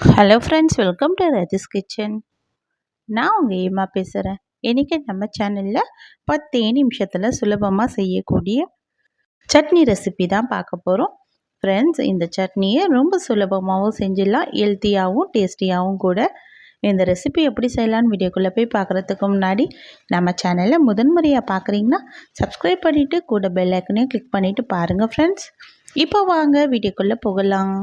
Hello friends welcome to Rathi's kitchen நான் உங்கள் ஏமா பேசுகிறேன் இன்றைக்கி நம்ம சேனலில் பத்தே நிமிஷத்தில் சுலபமாக செய்யக்கூடிய சட்னி ரெசிபி தான் பார்க்க போகிறோம் ஃப்ரெண்ட்ஸ் இந்த சட்னியை ரொம்ப சுலபமாகவும் செஞ்சிடலாம். ஹெல்த்தியாகவும் டேஸ்டியாகவும் கூட. இந்த ரெசிபி எப்படி செய்யலான்னு வீடியோக்குள்ளே போய் பார்க்குறதுக்கு முன்னாடி நம்ம சேனலை முதன்முறையாக பார்க்குறீங்கன்னா சப்ஸ்கிரைப் பண்ணிவிட்டு கூட பெல் ஐக்கனையும் கிளிக் பண்ணிவிட்டு பாருங்கள் ஃப்ரெண்ட்ஸ் இப்போ வாங்க வீடியோக்குள்ளே போகலாம்.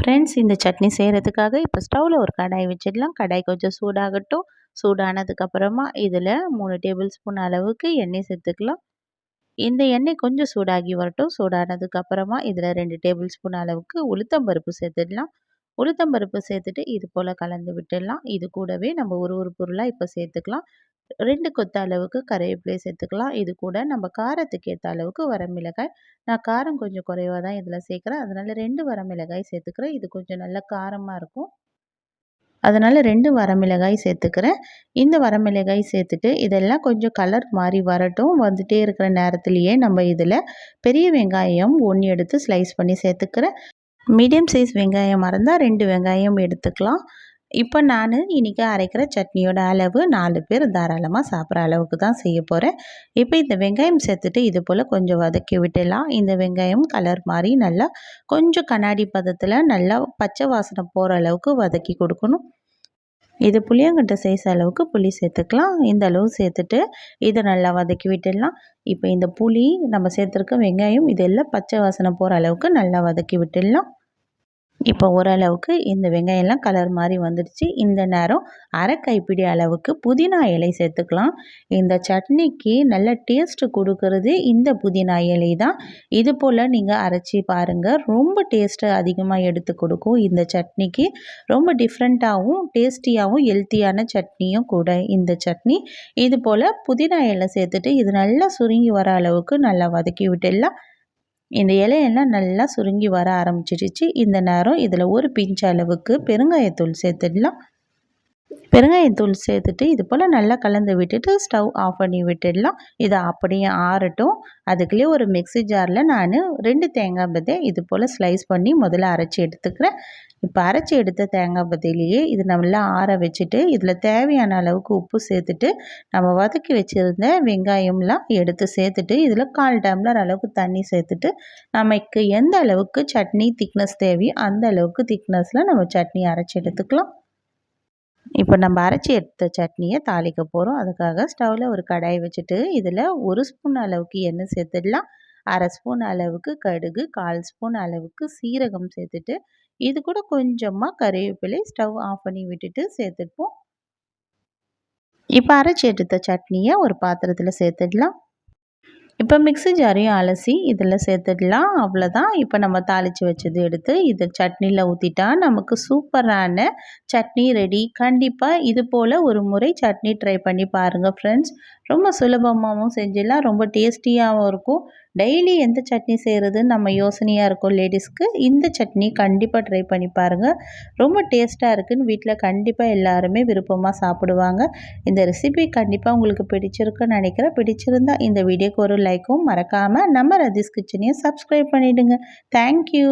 ஃப்ரெண்ட்ஸ் இந்த சட்னி செய்கிறதுக்காக இப்போ ஸ்டவ்வில் ஒரு கடாய் வச்சிடலாம். கடாய் கொஞ்சம் சூடாகட்டும். சூடானதுக்கப்புறமா இதில் மூணு டேபிள் ஸ்பூன் அளவுக்கு எண்ணெய் சேர்த்துக்கலாம். இந்த எண்ணெய் கொஞ்சம் சூடாகி வரட்டும். சூடானதுக்கப்புறமா இதில் ரெண்டு டேபிள் ஸ்பூன் அளவுக்கு உளுத்தம்பருப்பு சேர்த்துடலாம். உளுத்தம்பருப்பு சேர்த்துட்டு இது போல் கலந்து விட்டுடலாம். இது கூடவே நம்ம ஒரு ஒரு பொருளாக இப்போ சேர்த்துக்கலாம். ரெண்டு கொத்த அளவுக்கு கருவேப்பிலை சேர்த்துக்கலாம். இது கூட நம்ம காரத்துக்கு ஏற்ற அளவுக்கு வரமிளகாய். நான் காரம் கொஞ்சம் குறைவாக தான் இதில் சேர்க்குறேன். அதனால் ரெண்டு வரமிளகாய் சேர்த்துக்கிறேன். இது கொஞ்சம் நல்ல காரமாக இருக்கும். அதனால் ரெண்டு வரமிளகாய் சேர்த்துக்கிறேன். இந்த வரமிளகாய் சேர்த்துட்டு இதெல்லாம் கொஞ்சம் கலர் மாறி வரட்டும். வந்துட்டே இருக்கிற நேரத்துலையே நம்ம இதில் பெரிய வெங்காயம் ஒன்று எடுத்து ஸ்லைஸ் பண்ணி சேர்த்துக்கிறேன். மீடியம் சைஸ் வெங்காயம் இருந்தால் ரெண்டு வெங்காயம் எடுத்துக்கலாம். இப்போ நான் இன்றைக்கி அரைக்கிற சட்னியோட அளவு நாலு பேர் தாராளமாக சாப்பிட்ற அளவுக்கு தான் செய்ய போகிறேன் இப்போ இந்த வெங்காயம் சேர்த்துட்டு இது போல் கொஞ்சம் வதக்கி விட்டுடலாம். இந்த வெங்காயம் கலர் மாதிரி நல்லா கொஞ்சம் கண்ணாடி பதத்தில் நல்லா பச்சை வாசனை போகிற அளவுக்கு வதக்கி கொடுக்கணும். இது புளியங்கட்டை சைஸ் அளவுக்கு புளி சேர்த்துக்கலாம். இந்த அளவு சேர்த்துட்டு இதை நல்லா வதக்கி விட்டுடலாம். இப்போ இந்த புளி நம்ம சேர்த்துருக்க வெங்காயம் இதெல்லாம் பச்சை வாசனை போகிற அளவுக்கு நல்லா வதக்கி விட்டுடலாம். இப்போ ஓரளவுக்கு இந்த வெங்காயம்லாம் கலர் மாதிரி வந்துடுச்சு. இந்த நேரம் அரை கைப்பிடி அளவுக்கு புதினா இலை சேர்த்துக்கலாம். இந்த சட்னிக்கு நல்ல டேஸ்ட்டு கொடுக்கறது இந்த புதினா இலை தான். இது போல் நீங்கள் அரைச்சி பாருங்கள் ரொம்ப டேஸ்ட்டு அதிகமாக எடுத்து கொடுக்கும் இந்த சட்னிக்கு. ரொம்ப டிஃப்ரெண்ட்டாகவும் டேஸ்டியாகவும் ஹெல்த்தியான சட்னியும் கூட இந்த சட்னி. இது போல் புதினா இலை சேர்த்துட்டு இது நல்லா சுருங்கி வர அளவுக்கு நல்லா வதக்கி விட்டுடலாம். இந்த இலையெல்லாம் நல்லா சுருங்கி வர ஆரம்பிச்சிடுச்சு. இந்த நேரம் இதில் ஒரு பிஞ்ச் அளவுக்கு பெருங்காயத்தூள் சேர்த்துடலாம். பெருங்காயத்தூள் சேர்த்துட்டு இது போல் நல்லா கலந்து விட்டுட்டு ஸ்டவ் ஆஃப் பண்ணி விட்டுடலாம். இதை அப்படியே ஆறட்டும். அதுக்குள்ளேயே ஒரு மிக்சி ஜாரில் நான் ரெண்டு தேங்காய் பதை இது போல் ஸ்லைஸ் பண்ணி முதல்ல அரைச்சி எடுத்துக்கிறேன். இப்போ அரைச்சி எடுத்த தேங்காய் பத்திலேயே இது நல்லா ஆற வச்சுட்டு இதில் தேவையான அளவுக்கு உப்பு சேர்த்துட்டு நம்ம வதக்கி வச்சுருந்த வெங்காயம்லாம் எடுத்து சேர்த்துட்டு இதில் கால் டம்ளர் அளவுக்கு தண்ணி சேர்த்துட்டு நமக்கு எந்த அளவுக்கு சட்னி திக்னஸ் தேவையோ அந்த அளவுக்கு திக்னஸில் நம்ம சட்னி அரைச்சி எடுத்துக்கலாம். இப்போ நம்ம அரைச்சி எடுத்த சட்னியை தாளிக்க போகிறோம் அதுக்காக ஸ்டவ்வில் ஒரு கடாய் வச்சுட்டு இதில் ஒரு ஸ்பூன் அளவுக்கு எண்ணெய் சேர்த்துடலாம். அரை ஸ்பூன் அளவுக்கு கடுகு கால் ஸ்பூன் அளவுக்கு சீரகம் சேர்த்துட்டு இது கூட கொஞ்சமாக கறிவேப்பிலை ஸ்டவ் ஆஃப் பண்ணி விட்டுட்டு சேர்த்துப்போம். இப்போ அரைச்சி எடுத்த சட்னியை ஒரு பாத்திரத்தில் சேர்த்துடலாம். இப்போ மிக்ஸி ஜாரையும் அலசி இதில் சேர்த்துடலாம். அவ்வளோதான். இப்போ நம்ம தாளித்து வச்சது எடுத்து இதை சட்னியில் ஊற்றிட்டா நமக்கு சூப்பரான சட்னி ரெடி. கண்டிப்பாக இது போல் ஒரு முறை சட்னி ட்ரை பண்ணி பாருங்கள் ஃப்ரெண்ட்ஸ். ரொம்ப சுலபமாகவும் செஞ்சிடலாம். ரொம்ப டேஸ்டியாகவும் இருக்கும். டெய்லி எந்த சட்னி செய்கிறதுன்னு நம்ம யோசனையாக இருக்கும் லேடிஸ்க்கு. இந்த சட்னி கண்டிப்பாக ட்ரை பண்ணி பாருங்கள். ரொம்ப டேஸ்ட்டாக இருக்குதுன்னு வீட்டில் கண்டிப்பாக எல்லாருமே விருப்பமாக சாப்பிடுவாங்க. இந்த ரெசிபி கண்டிப்பாக உங்களுக்கு பிடிச்சிருக்குன்னு நினைக்கிறேன். பிடிச்சிருந்தா இந்த வீடியோக்கு ஒரு லைக்கும் மறக்காமல் நம்ம ரதிஸ் கிச்சனையும் சப்ஸ்கிரைப் பண்ணிவிடுங்க தேங்க்யூ